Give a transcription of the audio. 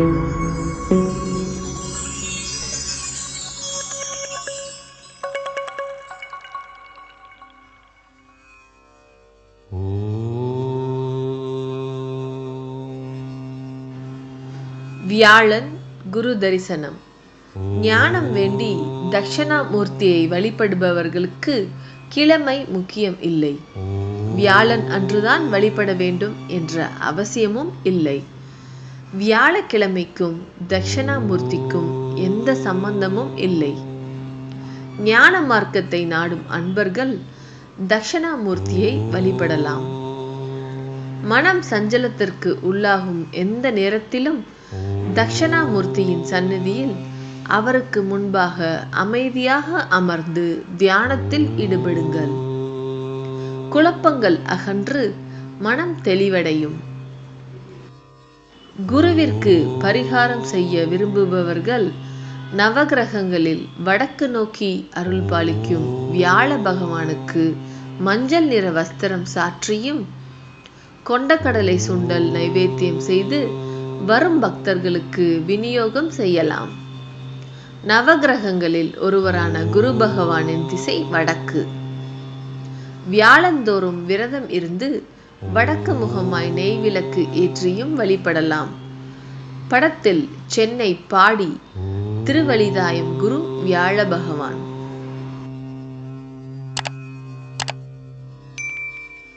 வியாழன் குரு தரிசனம். ஞானம் வேண்டி தட்சிணாமூர்த்தியை வழிபடுபவர்களுக்கு கிழமை முக்கியம் இல்லை. வியாழன் அன்றுதான் வழிபட வேண்டும் என்ற அவசியமும் இல்லை. வியாழக்கிழமைக்கும் தட்சிணாமூர்த்திக்கும் எந்த சம்பந்தமும் இல்லை. ஞான மார்க்கத்தை நாடும் அன்பர்கள் தட்சிணாமூர்த்தியை வழிபடலாம். மனம் சஞ்சலத்திற்கு உள்ளாகும் எந்த நேரத்திலும் தட்சிணாமூர்த்தியின் சந்நிதியில் அவருக்கு முன்பாக அமைதியாக அமர்ந்து தியானத்தில் ஈடுபடுங்கள். குழப்பங்கள் அகன்று மனம் தெளிவடையும். குருவிற்கு பரிகாரம் செய்ய விரும்புபவர்கள் நவகிரகங்களில் வடக்கு நோக்கி அருள் பாலிக்கும் வியாழ பகவானுக்கு மஞ்சள் நிற வஸ்திரம் சாற்றியும் கொண்டக்கடலை சுண்டல் நைவேத்தியம் செய்து வரும் பக்தர்களுக்கு விநியோகம் செய்யலாம். நவகிரகங்களில் ஒருவரான குரு பகவானின் திசை வடக்கு. வியாழந்தோறும் விரதம் இருந்து வடக்கு முகமாய் நெய் விளக்கு ஏற்றியும் வழிபடலாம். படத்தில் சென்னை பாடி திருவழிதாயம் குரு வியாழ பகவான்.